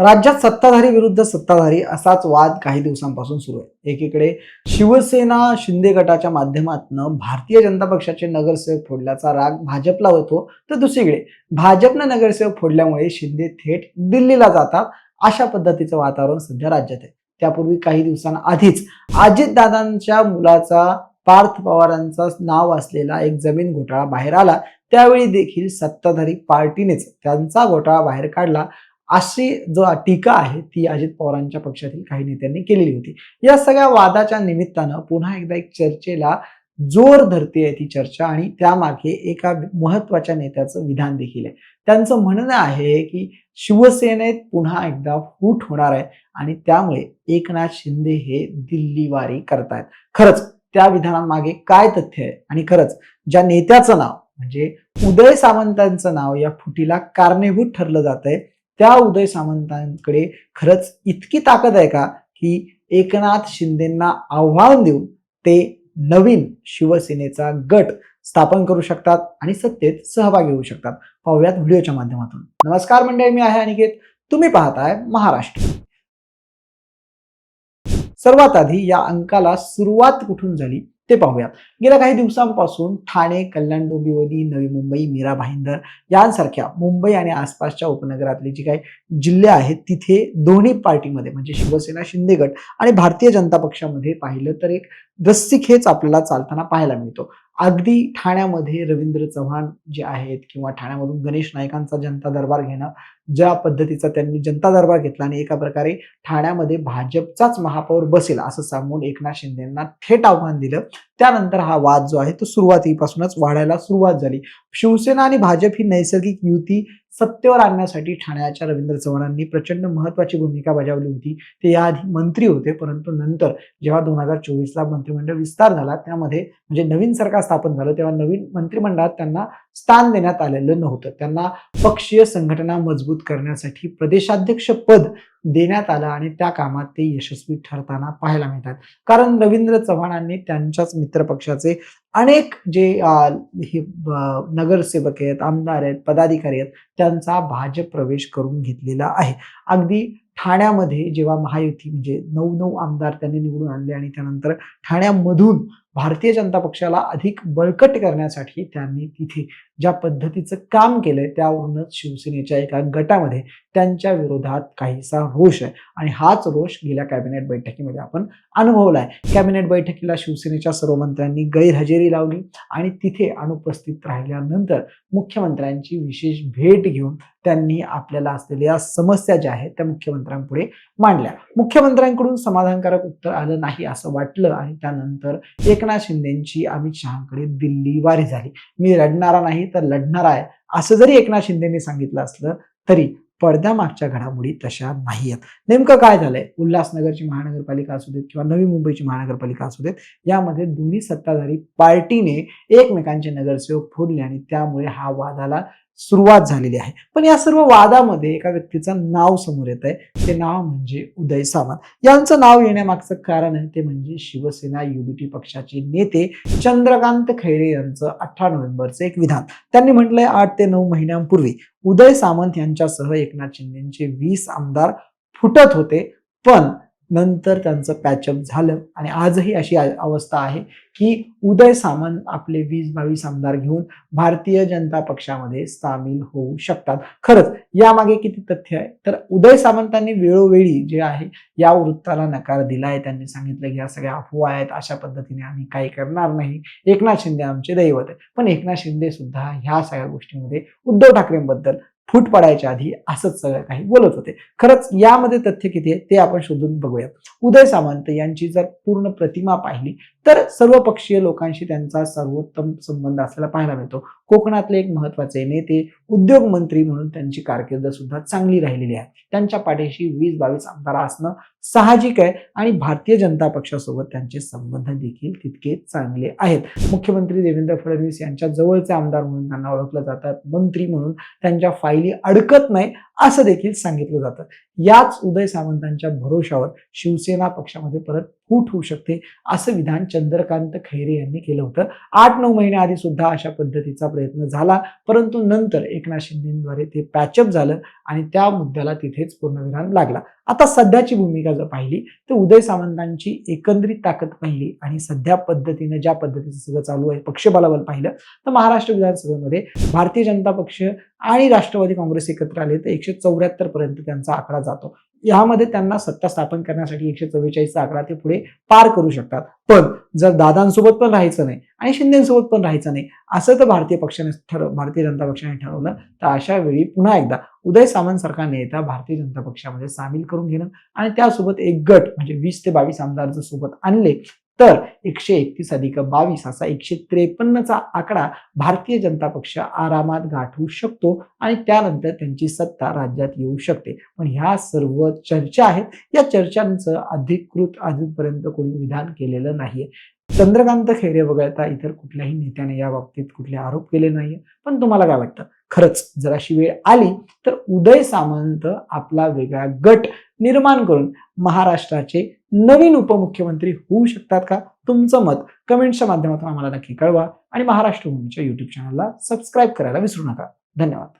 राज्यात सत्ताधारी विरुद्ध सत्ताधारी असाच वाद काही दिवसांपासून सुरू आहे. एकीकडे शिवसेना शिंदे गटाच्या माध्यमातून भारतीय जनता पक्षाचे नगरसेवक फोडल्याचा राग भाजपला होतो तर दुसरीकडे भाजपनं नगरसेवक फोडल्यामुळे शिंदे थेट दिल्लीला जातात अशा पद्धतीचं वातावरण सध्या राज्यात आहे. त्यापूर्वी काही दिवसांआधीच अजितदादांच्या मुलाचा पार्थ पवारांचा नाव असलेला एक जमीन घोटाळा बाहेर आला. त्यावेळी देखील सत्ताधारी पार्टीनेच त्यांचा घोटाळा बाहेर काढला. अशी जो टीका आहे ती अजित पवारांच्या पक्षातील काही नेत्यांनी केलेली होती. या सगळ्या वादाच्या निमित्तानं पुन्हा एकदा एक चर्चेला जोर धरते ती चर्चा आणि त्यामागे एका महत्त्वाच्या नेत्याचं विधान देखील आहे. त्यांचं म्हणणं आहे की शिवसेनेत पुन्हा एकदा फूट होणार आहे आणि त्यामुळे एकनाथ शिंदे हे दिल्लीवारी करतायत. खरंच त्या विधानामागे काय तथ्य आहे? आणि खरंच ज्या नेत्याचं नाव म्हणजे उदय सामंतांचं नाव या फुटीला कारणीभूत ठरलं जात आहे त्या उदय सामंतांकडे खरंच इतकी ताकद आहे का की एकनाथ शिंदेना आव्हान देऊन ते नवीन शिवसेनेचा गट स्थापन करू शकतात आणि सत्तेत सहभागी होऊ शकतात. पाहूयात व्हिडिओच्या माध्यमातून. नमस्कार मंडळी मी आहे अनिकेत. तुम्ही पाहताय महाराष्ट्र. सर्वात आधी या अंकाला सुरुवात कुठून झाली? ते पाहूयात. गेल्या काही दिवसांपासून ठाणे कल्याण डोंबिवली नवी मुंबई मीरा भाईंदर यांसारख्या मुंबई आणि आसपासच्या उपनगरातले जे काही जिल्हे आहेत तिथे दोन्ही पार्टीमध्ये म्हणजे शिवसेना शिंदे गट आणि भारतीय जनता पक्षामध्ये पाहिलं तर एक रस्सीखेच आपल्याला चालताना पाहायला मिळतो. अगदी ठाण्यामध्ये रवींद्र चव्हाण जे आहेत किंवा ठाण्यामधून गणेश नायकांचा जनता दरबार घेणं ज्या पद्धतीचा त्यांनी जनता दरबार घेतला आणि एका प्रकारे ठाण्यामध्ये भाजपचाच महापौर बसेल असं सांगून एकनाथ शिंदेना थेट आव्हान दिलं. त्यानंतर हा वाद जो आहे तो सुरुवातीपासूनच वाढायला सुरुवात झाली. शिवसेना आणि भाजप ही नैसर्गिक युती सत्तेवर आणण्यासाठी ठाण्याच्या रवींद्र चव्हाणांनी प्रचंड महत्वाची भूमिका बजावली होती. ते याआधी मंत्री होते परंतु नंतर जेव्हा दोन हजार चोवीसला मंत्रिमंडळ विस्तार झाला त्यामध्ये म्हणजे नवीन सरकार स्थापन झालं तेव्हा नवीन मंत्रिमंडळात त्यांना स्थान देण्यात आलेलं नव्हतं. त्यांना पक्षीय संघटना मजबूत करण्यासाठी प्रदेशाध्यक्ष पद देण्यात आलं आणि त्या कामात ते यशस्वी ठरताना पाहायला मिळतात. कारण रवींद्र चव्हाणांनी त्यांच्याच मित्रपक्षाचे अनेक जे हे नगरसेवक आहेत आमदार आहेत पदाधिकारी आहेत त्यांचा भाजप प्रवेश करून घेतलेला आहे. अगदी ठाण्यामध्ये जेव्हा महायुती म्हणजे नऊ नऊ आमदार त्यांनी निवडून आणले आणि त्यानंतर ठाण्यामधून भारतीय जनता पक्षाला अधिक बळकट करण्यासाठी त्यांनी तिथे ज्या पद्धतीचं काम केलंय त्यावरूनच शिवसेनेच्या एका गटामध्ये त्यांच्या विरोधात काहीसा रोष आहे. आणि हाच रोष गेल्या कॅबिनेट बैठकीमध्ये आपण अनुभवलाय. कॅबिनेट बैठकीला शिवसेनेच्या सर्व मंत्र्यांनी गैरहजेरी लावली आणि तिथे अनुपस्थित राहिल्यानंतर मुख्यमंत्र्यांची विशेष भेट घेऊन त्यांनी आपल्याला असलेल्या समस्या ज्या आहेत त्या मुख्यमंत्र्यांपुढे मांडल्या. मुख्यमंत्र्यांकडून समाधानकारक उत्तर आलं नाही असं वाटलं आणि त्यानंतर एक एकनाथ शिंदेची अमित शहाकडे दिल्ली वारी झाली. मी लढणारा नाही तर लढणार आहे. असं जरी एकनाथ शिंदेनी सांगितलं असलं तरी पडद्यामागच्या घडामोडी तशा नाही आहेत नेमकं काय झालंय? उल्हासनगरची महानगरपालिका असू देत किंवा नवी मुंबईची महानगरपालिका असू देत यामध्ये दोन्ही सत्ताधारी पार्टीने एकमेकांचे नगरसेवक फोडले आणि त्यामुळे हा वादाला सुरुवात झालेली आहे. पण या सर्व वादामध्ये एका व्यक्तीचं नाव समोर येत आहे. ते नाव म्हणजे उदय सामंत यांचं नाव येण्यामागचं कारण आहे ते म्हणजे शिवसेना युबीटी पक्षाचे नेते चंद्रकांत खैरे यांचं अठरा नोव्हेंबरचं एक विधान. त्यांनी म्हटलंय आठ ते नऊ महिन्यांपूर्वी उदय सामंत यांच्यासह एकनाथ शिंदेचे वीस आमदार फुटत होते. पण नंतर त्यांचं पॅचअप झालं. आणि आजही अशी अवस्था आहे की उदय सामंत आपले वीस बावीस आमदार घेऊन भारतीय जनता पक्षामध्ये सामील होऊ शकतात. खरंच यामागे किती तथ्य आहे? तर उदय सामंतांनी वेळोवेळी जे आहे या वृत्ताला नकार दिलाय. त्यांनी सांगितलं की या सगळ्या अफवा आहेत अशा पद्धतीने आम्ही काही करणार नाही. एकनाथ शिंदे आमचे दैवत आहे पण एकनाथ शिंदे सुद्धा ह्या सगळ्या गोष्टींमध्ये उद्धव ठाकरेंबद्दल फूट पडायच्या आधी असंच सगळं काही बोलत होते. खरंच यामध्ये तथ्य किती आहे ते आपण शोधून बघूया उदय सामंत यांची जर पूर्ण प्रतिमा पाहिली तर सर्वपक्षीय लोकांशी त्यांचा सर्वोत्तम संबंध असलेला पाहायला मिळतो. कोकणातले एक महत्त्वाचे नेते उद्योग मंत्री म्हणून त्यांची कारकीर्द सुद्धा चांगली राहिलेली आहे. त्यांच्या पाठीशी वीस बावीस आमदार असणं साहजिक आहे आणि भारतीय जनता पक्षासोबत त्यांचे संबंध देखील तितके चांगले आहेत. मुख्यमंत्री देवेंद्र फडणवीस यांच्या जवळचे आमदार म्हणून त्यांना ओळखलं जातात. मंत्री म्हणून त्यांच्या फायली अडकत नाही असं देखील सांगितलं जातं. याच उदय सामंतांच्या भरोशावर शिवसेना पक्षामध्ये परत फूट होऊ शकते असं विधान चंद्रकांत खैरे यांनी केलं होतं. आठ नऊ महिन्याआधी सुद्धा अशा पद्धतीचा प्रयत्न झाला परंतु नंतर एकनाथ शिंदेद्वारे ते पॅचअप झालं आणि त्या मुद्द्याला तिथेच पूर्णविराम लागला. आता सध्याची भूमिका जर पाहिली तर उदय सामंतांची एकंदरीत ताकद पाहिली आणि सध्या पद्धतीनं ज्या पद्धतीचं सगळं चालू आहे पक्षबलाबल पाहिलं तर महाराष्ट्र विधानसभेमध्ये भारतीय जनता पक्ष आणि राष्ट्रवादी काँग्रेस एकत्र आले तर एकशे चौऱ्याहत्तर पर्यंत त्यांचा आकडा जातो. यामध्ये त्यांना सत्ता स्थापन करण्यासाठी एकशे चव्वेचाळीसचा आकडा ते पुढे पार करू शकतात. पण जर दादांसोबत पण राहायचं नाही आणि शिंदेसोबत पण राहायचं नाही असं तर भारतीय पक्षाने ठरव भारतीय जनता पक्षाने ठरवलं तर अशा वेळी पुन्हा एकदा उदय सामंत सारखा नेता भारतीय जनता पक्षामध्ये सामील करून घेणं आणि त्यासोबत एक गट म्हणजे वीस ते बावीस आमदार जर सोबत आणले तर एकशे एकतीस अधिक बावीस असा एकशे त्रेपन्नचा आकडा भारतीय जनता पक्ष आरामात गाठवू शकतो आणि त्यानंतर त्यांची सत्ता राज्यात येऊ शकते. पण ह्या सर्व चर्चा आहेत. या चर्चांचं अधिकृत अजूनपर्यंत कोणी विधान केलेलं नाहीये. चंद्रकांत खैरे वगळता इतर कुठल्याही नेत्याने या बाबतीत कुठले आरोप केले नाहीये. पण तुम्हाला काय वाटतं? खरंच जर अशी वेळ आली तर उदय सामंत आपला वेगळा गट निर्माण करून महाराष्ट्राचे नवीन उपमुख्यमंत्री होऊ शकतात का? तुमचं मत कमेंटच्या माध्यमातून आम्हाला नक्की कळवा आणि महाराष्ट्र भूमीच्या युट्यूब चॅनलला सबस्क्राईब करायला विसरू नका. धन्यवाद.